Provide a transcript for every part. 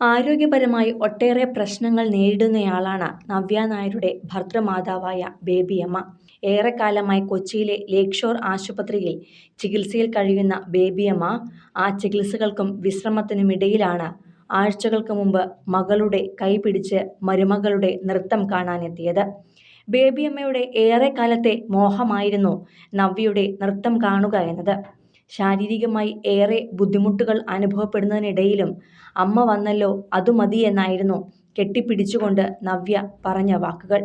ആരോഗ്യപരമായി ഒട്ടേറെ പ്രശ്നങ്ങൾ നേരിടുന്നയാളാണ് നവ്യ നായരുടെ ഭർതൃമാതാവായ ബേബിയമ്മ. ഏറെക്കാലമായി കൊച്ചിയിലെ ലേക്ഷോർ ഷോർ ആശുപത്രിയിൽ ചികിത്സയിൽ കഴിയുന്ന ബേബിയമ്മ ആ ചികിത്സകൾക്കും വിശ്രമത്തിനുമിടയിലാണ് ആഴ്ചകൾക്ക് മുമ്പ് മകളുടെ കൈപിടിച്ച് മരുമകളുടെ നൃത്തം കാണാനെത്തിയത്. ബേബിയമ്മയുടെ ഏറെക്കാലത്തെ മോഹമായിരുന്നു നവ്യയുടെ നൃത്തം കാണുക എന്നത്. ശാരീരികമായി ഏറെ ബുദ്ധിമുട്ടുകൾ അനുഭവപ്പെടുന്നതിനിടയിലും അമ്മ വന്നല്ലോ അതു മതി എന്നായിരുന്നു കെട്ടിപ്പിടിച്ചുകൊണ്ട് നവ്യ പറഞ്ഞ വാക്കുകൾ.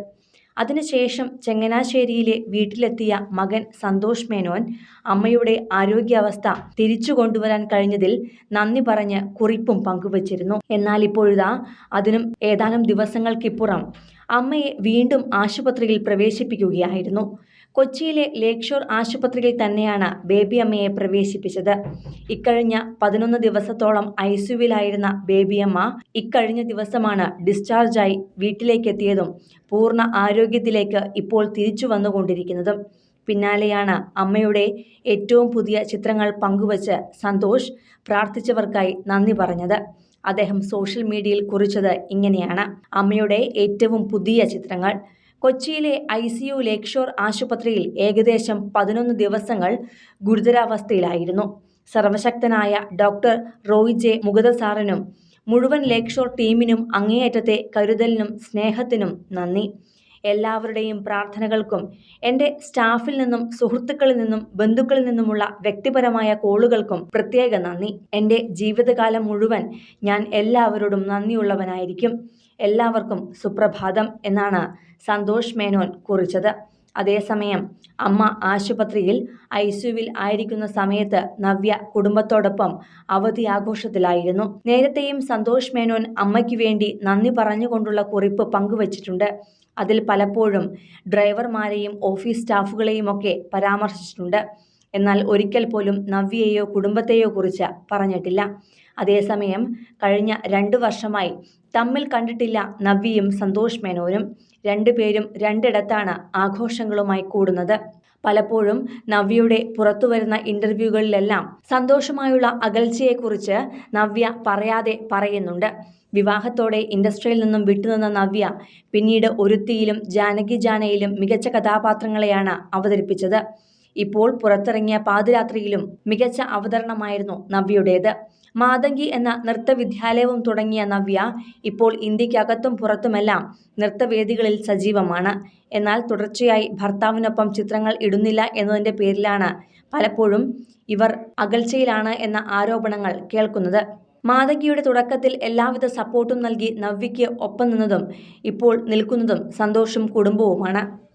അതിനുശേഷം ചങ്ങനാശ്ശേരിയിലെ വീട്ടിലെത്തിയ മകൻ സന്തോഷ് മേനോൻ അമ്മയുടെ ആരോഗ്യാവസ്ഥ തിരിച്ചു കൊണ്ടുവരാൻ കഴിഞ്ഞതിൽ നന്ദി പറഞ്ഞ് കുറിപ്പും പങ്കുവച്ചിരുന്നു. എന്നാൽ ഇപ്പോഴിതാ അതിനും ഏതാനും ദിവസങ്ങൾക്കിപ്പുറം അമ്മയെ വീണ്ടും ആശുപത്രിയിൽ പ്രവേശിപ്പിക്കുകയായിരുന്നു. കൊച്ചിയിലെ ലേക്ഷോർ ഷോർ ആശുപത്രിയിൽ തന്നെയാണ് ബേബി അമ്മയെ പ്രവേശിപ്പിച്ചത്. ഇക്കഴിഞ്ഞ പതിനൊന്ന് ദിവസത്തോളം ഐ സിയുവിലായിരുന്ന ബേബിയമ്മ ഇക്കഴിഞ്ഞ ദിവസമാണ് ഡിസ്ചാർജായി വീട്ടിലേക്കെത്തിയതും പൂർണ ആരോഗ്യത്തിലേക്ക് ഇപ്പോൾ തിരിച്ചു വന്നുകൊണ്ടിരിക്കുന്നതും. പിന്നാലെയാണ് അമ്മയുടെ ഏറ്റവും പുതിയ ചിത്രങ്ങൾ പങ്കുവച്ച് സന്തോഷ് പ്രാർത്ഥിച്ചവർക്കായി നന്ദി പറഞ്ഞത്. അദ്ദേഹം സോഷ്യൽ മീഡിയയിൽ കുറിച്ചത് ഇങ്ങനെയാണ്. അമ്മയുടെ ഏറ്റവും പുതിയ ചിത്രങ്ങൾ കൊച്ചിയിലെ ഐ സി യു ലേക്ഷോർ ആശുപത്രിയിൽ ഏകദേശം പതിനൊന്ന് ദിവസങ്ങൾ ഗുരുതരാവസ്ഥയിലായിരുന്നു. സർവശക്തനായ ഡോക്ടർ റോയ് ജെ മുകുത സാറിനും മുഴുവൻ ലേക്ഷോർ ടീമിനും അങ്ങേയറ്റത്തെ കരുതലിനും സ്നേഹത്തിനും നന്ദി. എല്ലാവരുടെയും പ്രാർത്ഥനകൾക്കും എന്റെ സ്റ്റാഫിൽ നിന്നും സുഹൃത്തുക്കളിൽ നിന്നും ബന്ധുക്കളിൽ നിന്നുമുള്ള വ്യക്തിപരമായ കോളുകൾക്കും പ്രത്യേക നന്ദി. എന്റെ ജീവിതകാലം മുഴുവൻ ഞാൻ എല്ലാവരോടും നന്ദിയുള്ളവനായിരിക്കും. എല്ലാവർക്കും സുപ്രഭാതം എന്നാണ് സന്തോഷ് മേനോൻ കുറിച്ചത്. അതേസമയം അമ്മ ആശുപത്രിയിൽ ഐ സിയുവിൽ ആയിരിക്കുന്ന സമയത്ത് നവ്യ കുടുംബത്തോടൊപ്പം അവധി ആഘോഷത്തിലായിരുന്നു നേരത്തെയും സന്തോഷ് മേനോൻ അമ്മയ്ക്ക് വേണ്ടി നന്ദി പറഞ്ഞുകൊണ്ടുള്ള കുറിപ്പ് പങ്കുവച്ചിട്ടുണ്ട്. അതിൽ പലപ്പോഴും ഡ്രൈവർമാരെയും ഓഫീസ് സ്റ്റാഫുകളെയും ഒക്കെ പരാമർശിച്ചിട്ടുണ്ട്. എന്നാൽ ഒരിക്കൽ പോലും നവ്യയെയോ കുടുംബത്തെയോ കുറിച്ച് പറഞ്ഞിട്ടില്ല. അതേസമയം കഴിഞ്ഞ രണ്ടു വർഷമായി തമ്മിൽ കണ്ടിട്ടില്ല നവ്യയും സന്തോഷ് മേനോനും. രണ്ടുപേരും രണ്ടിടത്താണ് ആഘോഷങ്ങളുമായി കൂടുന്നത്. പലപ്പോഴും നവ്യയുടെ പുറത്തു വരുന്ന ഇന്റർവ്യൂകളിലെല്ലാം സന്തോഷമായുള്ള അകൽച്ചയെക്കുറിച്ച് നവ്യ പറയാതെ പറയുന്നുണ്ട്. വിവാഹത്തോടെ ഇൻഡസ്ട്രിയിൽ നിന്നും വിട്ടുനിന്ന നവ്യ പിന്നീട് ഒരുത്തിയിലും ജാനകി ജാനയിലും മികച്ച കഥാപാത്രങ്ങളെയാണ് അവതരിപ്പിച്ചത്. ഇപ്പോൾ പുറത്തിറങ്ങിയ പാതിരാത്രിയിലും മികച്ച അവതരണമായിരുന്നു നവ്യയുടേത്. മാതങ്കി എന്ന നൃത്തവിദ്യാലയവും തുടങ്ങിയ നവ്യ ഇപ്പോൾ ഇന്ത്യക്കകത്തും പുറത്തുമെല്ലാം നൃത്തവേദികളിൽ സജീവമാണ്. എന്നാൽ തുടർച്ചയായി ഭർത്താവിനൊപ്പം ചിത്രങ്ങൾ ഇടുന്നില്ല എന്നതിന്റെ പേരിലാണ് പലപ്പോഴും ഇവർ അകൽച്ചയിലാണ് എന്ന ആരോപണങ്ങൾ കേൾക്കുന്നത്. മാതങ്കിയുടെ തുടക്കത്തിൽ എല്ലാവിധ സപ്പോർട്ടും നൽകി നവ്യയ്ക്ക് ഒപ്പം നിന്നതും ഇപ്പോൾ നിൽക്കുന്നതും സന്തോഷും കുടുംബവുമാണ്.